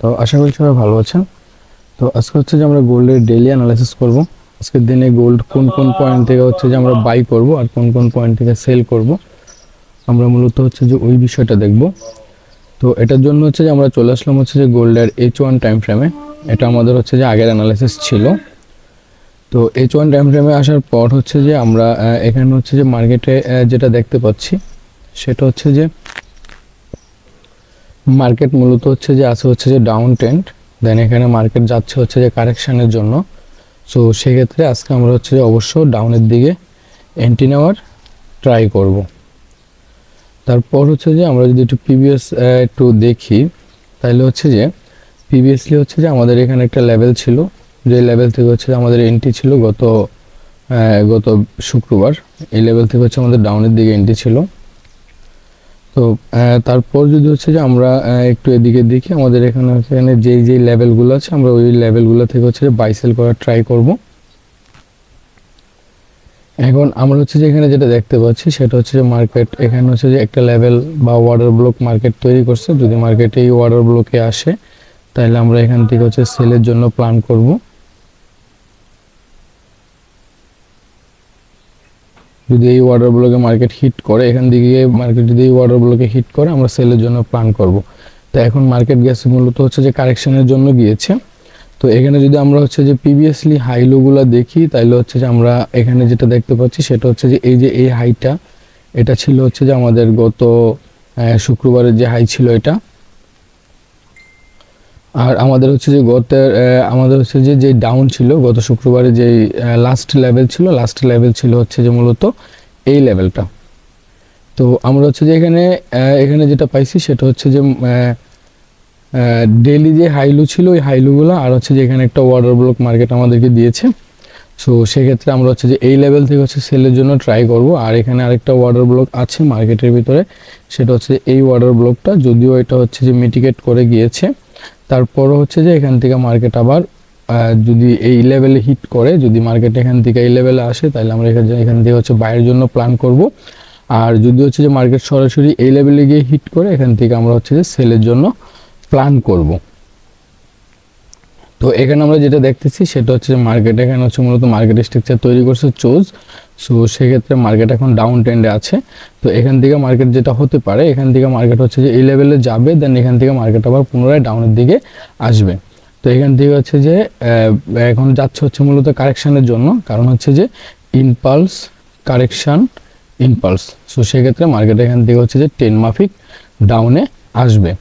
তো আশা করি সবাই ভালো আছেন। তো আজকে হচ্ছে যে আমরা গোল্ডের ডেলি অ্যানালাইসিস করব। আজকের দিনে গোল্ড কোন কোন পয়েন্ট থেকে হচ্ছে যে আমরা বাই করব আর কোন কোন পয়েন্ট থেকে সেল করব। আমরা মূলত হচ্ছে যে ওই বিষয়টা দেখব। তো এটার জন্য হচ্ছে যে আমরা চলে আসলাম হচ্ছে যে গোল্ডের এইচ ওয়ান টাইম ফ্রেমে এটা আমাদের হচ্ছে যে আগের অ্যানালাইসিস ছিল। তো এইচ ওয়ান টাইম ফ্রেমে আসার পর হচ্ছে যে আমরা এখানে হচ্ছে যে মার্কেটে যেটা দেখতে পাচ্ছি, সেটা হচ্ছে যে মার্কেট মূলত হচ্ছে যে আছে হচ্ছে যে ডাউন ট্রেন্ড দেন এখানে মার্কেট যাচ্ছে হচ্ছে যে কারেকশানের জন্য। সো সেক্ষেত্রে আজকে আমরা হচ্ছে যে অবশ্য ডাউনের দিকে এন্ট্রি নেওয়ার ট্রাই করব। তারপর হচ্ছে যে আমরা যদি একটু প্রিভিয়াস একটু দেখি, তাহলে হচ্ছে যে প্রিভিয়াসলি হচ্ছে যে আমাদের এখানে একটা লেভেল ছিল, যে লেভেল থেকে হচ্ছে আমাদের এন্ট্রি ছিল গত গত শুক্রবার। এই লেভেল থেকে হচ্ছে আমাদের ডাউনের দিকে এন্ট্রি ছিল। তো তারপর যদি হচ্ছে যে আমরা একটু এদিকে দেখি, আমাদের এখানে এখানে যেই যেই লেভেলগুলো আছে, আমরা ওই লেভেলগুলো থেকে হচ্ছে যে বাই সেল করার ট্রাই করব। এখন আমরা হচ্ছে যে এখানে যেটা দেখতে পাচ্ছি, সেটা হচ্ছে যে মার্কেট এখানে হচ্ছে যে একটা লেভেল বা ওয়াটার ব্লক মার্কেট তৈরি করছে। যদি মার্কেটে এই ওয়াটার ব্লকে আসে, তাহলে আমরা এখান থেকে হচ্ছে সেলের জন্য প্ল্যান করব। যদি এই ওয়াটার ব্লকে মার্কেট হিট করে, এখান থেকে মার্কেট যদি এই ওয়াটার ব্লকে হিট করে, আমরা সেলের জন্য প্ল্যান করব। তো এখন মার্কেট গেছে মূলত হচ্ছে যে কারেকশনের জন্য গিয়েছে। তো এখানে যদি আমরা হচ্ছে যে প্রিভিয়াসলি হাইলোগুলো দেখি তাহলে হচ্ছে যে আমরা এখানে যেটা দেখতে পাচ্ছি, সেটা হচ্ছে যে এই যে এই হাইটা এটা ছিল হচ্ছে যে আমাদের গত শুক্রবারের যে হাই ছিল এটা। আর আমাদের হচ্ছে যে গত আমাদের হচ্ছে যে যে ডাউন ছিল গত শুক্রবারে যে লাস্ট লেভেল ছিল লাস্ট লেভেল ছিল হচ্ছে যে মূলত এই লেভেলটা তো আমরা হচ্ছে যে এখানে এখানে যেটা পাইছি সেটা হচ্ছে যে ডেলি যে হাইলু ছিল, ওই হাইলুগুলো আর হচ্ছে যে এখানে একটা ওয়াটার ব্লক মার্কেট আমাদেরকে দিয়েছে। সো সেক্ষেত্রে আমরা হচ্ছে যে এই লেভেল থেকে হচ্ছে সেলের জন্য ট্রাই করব। আর এখানে আরেকটা ওয়াটার ব্লক আছে মার্কেটের ভিতরে, সেটা হচ্ছে এই ওয়াটার ব্লকটা যদিও এটা হচ্ছে যে মিটিগেট করে গিয়েছে। তারপরও হচ্ছে যে এখান থেকে মার্কেট আবার যদি এই লেভেলে হিট করে, যদি মার্কেট এখান থেকে এই লেভেলে আসে, তাহলে আমরা এখান এখান থেকে হচ্ছে বাইরের জন্য প্ল্যান করব। আর যদি হচ্ছে যে মার্কেট সরাসরি এই লেভেলে গিয়ে হিট করে, এখান থেকে আমরা হচ্ছে যে সেলের জন্য প্ল্যান করব। তো এখানে আমরা যেটা দেখতেছি, সেটা হচ্ছে মার্কেট এখানে হচ্ছে মূলত মার্কেট স্ট্রাকচার তৈরি করছে চোজ সো সেক্ষেত্রে মার্কেট এখন ডাউন ট্রেন্ডে আছে। তো এখান থেকে মার্কেট যেটা হতে পারে, এখান থেকে মার্কেট হচ্ছে যে এই লেভেলে যাবে দেন এখান থেকে মার্কেট আবার পুনরায় ডাউনের দিকে আসবে। তো এখান থেকে হচ্ছে যে এখন যাচ্ছে হচ্ছে মূলত কারেকশানের জন্য। কারণ হচ্ছে যে ইনপালস কারেকশান ইনপালস সো সেক্ষেত্রে মার্কেট এখান থেকে হচ্ছে যে টেন মাফিক ডাউনে আসবে।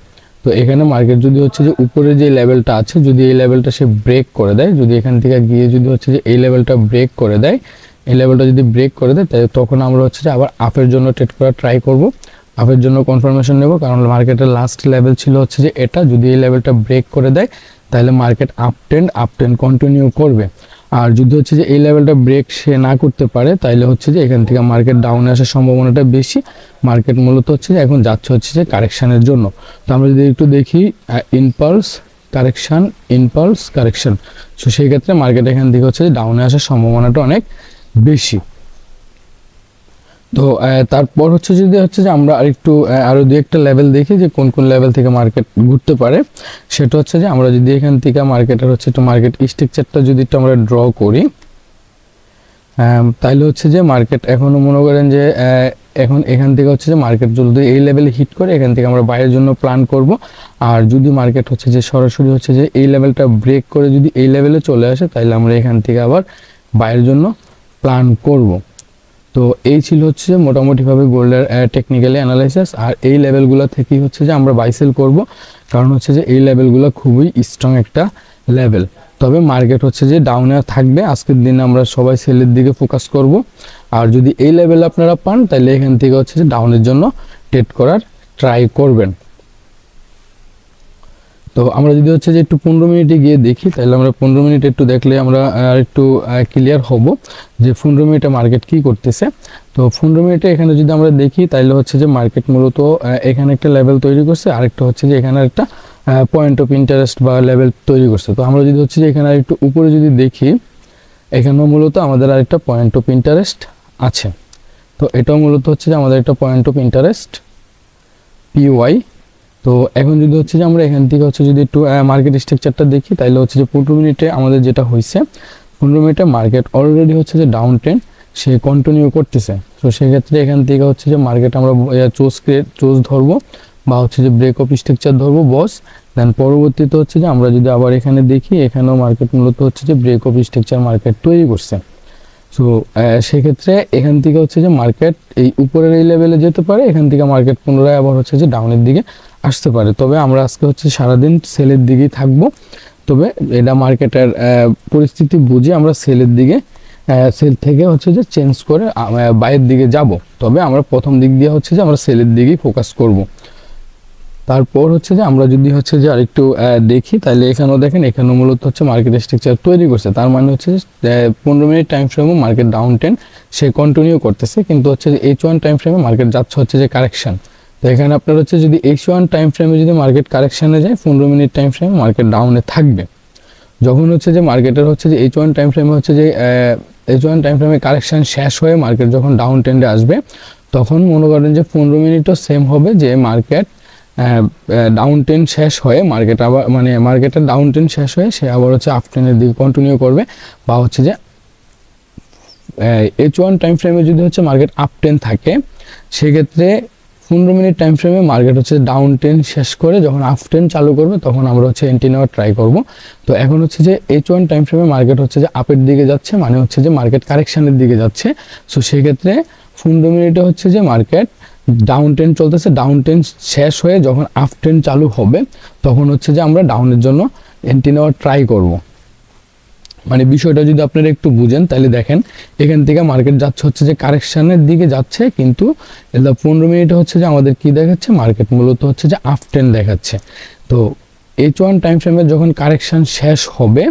তো এখানে মার্কেট যদি হচ্ছে যে উপরে যে লেভেলটা আছে, যদি এই লেভেলটা সে ব্রেক করে দেয়, যদি এখান থেকে গিয়ে যদি হচ্ছে যে এই লেভেলটা ব্রেক করে দেয় এই লেভেলটা যদি ব্রেক করে দেয়, তাহলে তখন আমরা হচ্ছে যে আবার আপের জন্য ট্রেড করার ট্রাই করব। আপের জন্য কনফার্মেশন নেব, কারণ মার্কেটের লাস্ট লেভেল ছিল হচ্ছে যে এটা। যদি এই লেভেলটা ব্রেক করে দেয়, তাহলে market up trend up trend continue করবে। আর যদি হচ্ছে যে এই লেভেলটা ব্রেক সে না করতে পারে, তাহলে হচ্ছে যে এখান থেকে মার্কেট ডাউনে আসার সম্ভাবনাটা বেশি। মার্কেট মূলত হচ্ছে যে এখন যাচ্ছে হচ্ছে যে কারেকশানের জন্য। তো আমরা যদি একটু দেখি impulse correction impulse correction so সেই ক্ষেত্রে মার্কেট এখান থেকে হচ্ছে যে ডাউনে আসার সম্ভাবনাটা অনেক। বেশি। তো তারপর হচ্ছে যদি হচ্ছে যে আমরা আরেকটু আহ, আরও দু একটা লেভেল দেখি যে কোন কোন লেভেল থেকে মার্কেট ঘুরতে পারে সেটা হচ্ছে যে আমরা যদি এখান থেকে মার্কেটের হচ্ছে একটু মার্কেট স্ট্রাকচারটা যদি একটু আমরা ড্র করি তাইলে হচ্ছে যে মার্কেট এখনও মনে করেন যে এখন এখান থেকে হচ্ছে যে মার্কেট যদি এই লেভেলে হিট করে এখান থেকে আমরা বাইরের জন্য প্ল্যান করব। আর যদি মার্কেট হচ্ছে যে সরাসরি হচ্ছে যে এই লেভেলটা ব্রেক করে যদি এই লেভেলে চলে আসে তাহলে আমরা এখান থেকে আবার বাইরের জন্য প্ল্যান করব। তো এই ছিল হচ্ছে মোটামুটিভাবে গোল্ডের টেকনিক্যালি অ্যানালাইসিস আর এই লেভেলগুলো থেকেই হচ্ছে যে আমরা বাইসেল করব। কারণ হচ্ছে যে এই লেভেলগুলো খুবই স্ট্রং একটা লেভেল তবে মার্কেট হচ্ছে যে ডাউনে থাকবে। আজকের দিনে আমরা সবাই সেলের দিকে ফোকাস করব। আর যদি এই লেভেল আপনারা পান, তাহলে এখান থেকে হচ্ছে যে ডাউনের জন্য ট্রেড করার ট্রাই করবেন। তো আমরা যদি হচ্ছে যে একটু পনেরো মিনিটে গিয়ে দেখি, তাহলে আমরা পনেরো মিনিট একটু দেখলে আমরা আর একটু ক্লিয়ার হব যে পনেরো মিনিটে মার্কেট কি করতেছে। তো পনেরো মিনিটে এখানে যদি আমরা দেখি, তাহলে হচ্ছে যে মার্কেট মূলত এখানে একটা লেভেল তৈরি করছে, আরেকটা হচ্ছে যে এখানে একটা পয়েন্ট অফ ইন্টারেস্ট বা লেভেল তৈরি করছে। তো আমরা যদি হচ্ছে যে এখানে একটু উপরে যদি দেখি, এখানেও মূলত আমাদের আরেকটা পয়েন্ট অফ ইন্টারেস্ট আছে। তো এটাও মূলত হচ্ছে যে আমাদের একটা পয়েন্ট অফ ইন্টারেস্ট পিওয়াই তো এখন যদি হচ্ছে যে আমরা এখান থেকে হচ্ছে যদি একটু মার্কেট স্ট্রাকচারটা দেখি তাহলে হচ্ছে যে পনেরো মিনিটে আমাদের যেটা হয়েছে পনেরো মিনিটে মার্কেট অলরেডি হচ্ছে যে ডাউন ট্রেন্ড সে কন্টিনিউ করতেছে। তো সেক্ষেত্রে এখান থেকে হচ্ছে যে মার্কেট আমরা চোজ চোজ ধরবো বা হচ্ছে যে ব্রেক অফ স্ট্রাকচার ধরবো বস দেন পরবর্তীতে হচ্ছে যে আমরা যদি আবার এখানে দেখি, এখানেও মার্কেট মূলত হচ্ছে যে ব্রেক অফ স্ট্রাকচার মার্কেট তৈরি করছে। সো সেক্ষেত্রে এখান থেকে হচ্ছে যে মার্কেট এই উপরের এই লেভেলে যেতে পারে, এখান থেকে মার্কেট পুনরায় আবার হচ্ছে যে ডাউনের দিকে আসতে পারে। তবে আমরা আজকে হচ্ছে সারাদিন সেলের দিকেই থাকব। তবে এটা মার্কেটের পরিস্থিতি বুঝে আমরা সেলের দিকে সেল থেকে হচ্ছে যে চেঞ্জ করে বাইরের দিকে যাব। তবে আমরা প্রথম দিক দিয়ে হচ্ছে যে আমরা সেলের দিকেই ফোকাস করব। তারপর হচ্ছে যে আমরা যদি হচ্ছে যে আরেকটু দেখি, তাহলে এখানেও দেখেন, এখানেও মূলত হচ্ছে মার্কেট স্ট্রাকচার তৈরি করছে। তার মানে হচ্ছে পনেরো মিনিট টাইম ফ্রেমে মার্কেট ডাউন টেন সে কন্টিনিউ করতেছে। কিন্তু হচ্ছে এইচ ওয়ান টাইম ফ্রেমে মার্কেট যাচ্ছে হচ্ছে যে কারেকশন তো এখানে আপনার হচ্ছে যদি এইচ ওয়ান টাইম ফ্রেমে যদি মার্কেট কারেকশানে যায়, পনেরো মিনিট টাইম ফ্রেমে মার্কেট ডাউনে থাকবে। যখন হচ্ছে যে মার্কেটের হচ্ছে যে এইচ ওয়ান টাইম ফ্রেমে হচ্ছে যে এইচ ওয়ান টাইম ফ্রেমে কারেকশান শেষ হয়ে মার্কেট যখন ডাউন ট্রেন্ডে আসবে, তখন মনে করেন যে পনেরো মিনিটও সেম হবে যে মার্কেট ডাউন টেন শেষ হয়ে মার্কেট আবার মানে মার্কেটের ডাউন টেন শেষ হয়ে সে আবার হচ্ছে আপ টেনের দিকে কন্টিনিউ করবে বা হচ্ছে যে এইচ ওয়ান টাইম ফ্রেমে যদি হচ্ছে মার্কেট আপ টেন থাকে, সেক্ষেত্রে পনেরো মিনিট টাইম ফ্রেমে মার্কেট হচ্ছে ডাউন টেন শেষ করে যখন আপ টেন চালু করবে, তখন আমরা হচ্ছে এন্টি নেওয়ার ট্রাই করব। তো এখন হচ্ছে যে এইচ ওয়ান টাইম ফ্রেমে মার্কেট হচ্ছে যে আপের দিকে যাচ্ছে মানে হচ্ছে যে মার্কেট কারেকশানের দিকে যাচ্ছে। সো সেক্ষেত্রে পনেরো মিনিটে হচ্ছে যে মার্কেট ডাউন টেন চলতেছে ডাউন টেন শেষ হয়ে যখন আপ টেন চালু হবে, তখন হচ্ছে যে আমরা ডাউনের জন্য এন্ট্রি নেওয়ার ট্রাই করব। মানে বিষয়টা যদি আপনারা একটু বুঝেন, তাহলে দেখেন, এখান থেকে মার্কেট যাচ্ছে হচ্ছে যে কারেকশানের দিকে যাচ্ছে, কিন্তু পনেরো মিনিটে হচ্ছে যে আমাদের কি দেখাচ্ছে? মার্কেট মূলত হচ্ছে যে আপ টেন দেখাচ্ছে। তো এইচ ওয়ান টাইম ফ্রেমে যখন কারেকশান শেষ হবে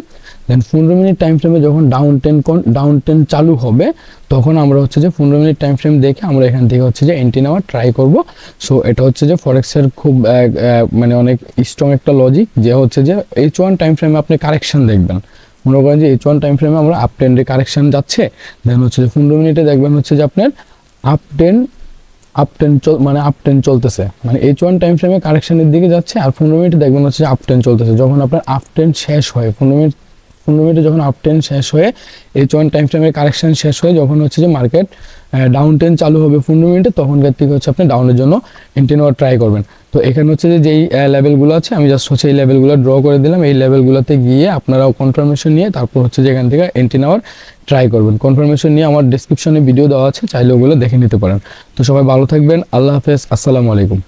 দেন পনেরো মিনিট টাইম ফ্রেমে যখন ডাউন টেন ডাউন টেন চালু হবে, তখন আমরা হচ্ছে যে পনেরো মিনিট টাইম ফ্রেম দেখে আমরা এখান থেকে হচ্ছে যে এন্ট্রি নেওয়ার ট্রাই করব। সো এটা হচ্ছে যে ফরেক্সের খুব মানে অনেক স্ট্রং একটা লজিক যে হচ্ছে যে এইচ ওয়ান টাইম ফ্রেমে আপনি কারেকশান দেখবেন। মনে করেন যে এইচ ওয়ান টাইম ফ্রেমে আমরা আপ টেন্ডে কারেকশান যাচ্ছে দেন হচ্ছে যে পনেরো মিনিটে দেখবেন হচ্ছে যে আপনার আপ টেন আপ টেন মানে আপ টেন চলতেছে। মানে এইচ ওয়ান টাইম ফ্রেমে কারেকশানের দিকে যাচ্ছে আর পনেরো মিনিটে দেখবেন হচ্ছে যে আপ টেন চলতেছে। যখন আপনার আপ টেন শেষ হয়, পনেরো মিনিট পনেরো মিনিটে যখন আপ টেন শেষ হয়ে, এই ওয়ান টাইম ফ্রেমের কারেকশান শেষ হয়ে যখন হচ্ছে যে মার্কেট ডাউন টেন চালু হবে পনেরো মিনিটে তখনকার থেকে হচ্ছে আপনি ডাউনের জন্য এন্ট্রি নেওয়ার ট্রাই করবেন। তো এখানে হচ্ছে যে, যেই লেভেলগুলো আছে, আমি জাস্ট হচ্ছে এই লেভেলগুলো ড্র করে দিলাম, এই লেভেলগুলোতে গিয়ে আপনারাও কনফার্মেশন নিয়ে তারপর হচ্ছে যে এখান থেকে এন্ট্রি নেওয়ার ট্রাই করবেন। কনফার্মেশন নিয়ে আমার ডিসক্রিপশনে ভিডিও দেওয়া আছে, চাইলে ওগুলো দেখে নিতে পারেন। তো সবাই ভালো থাকবেন, আল্লাহ হাফেজ, আসসালামু আলাইকুম।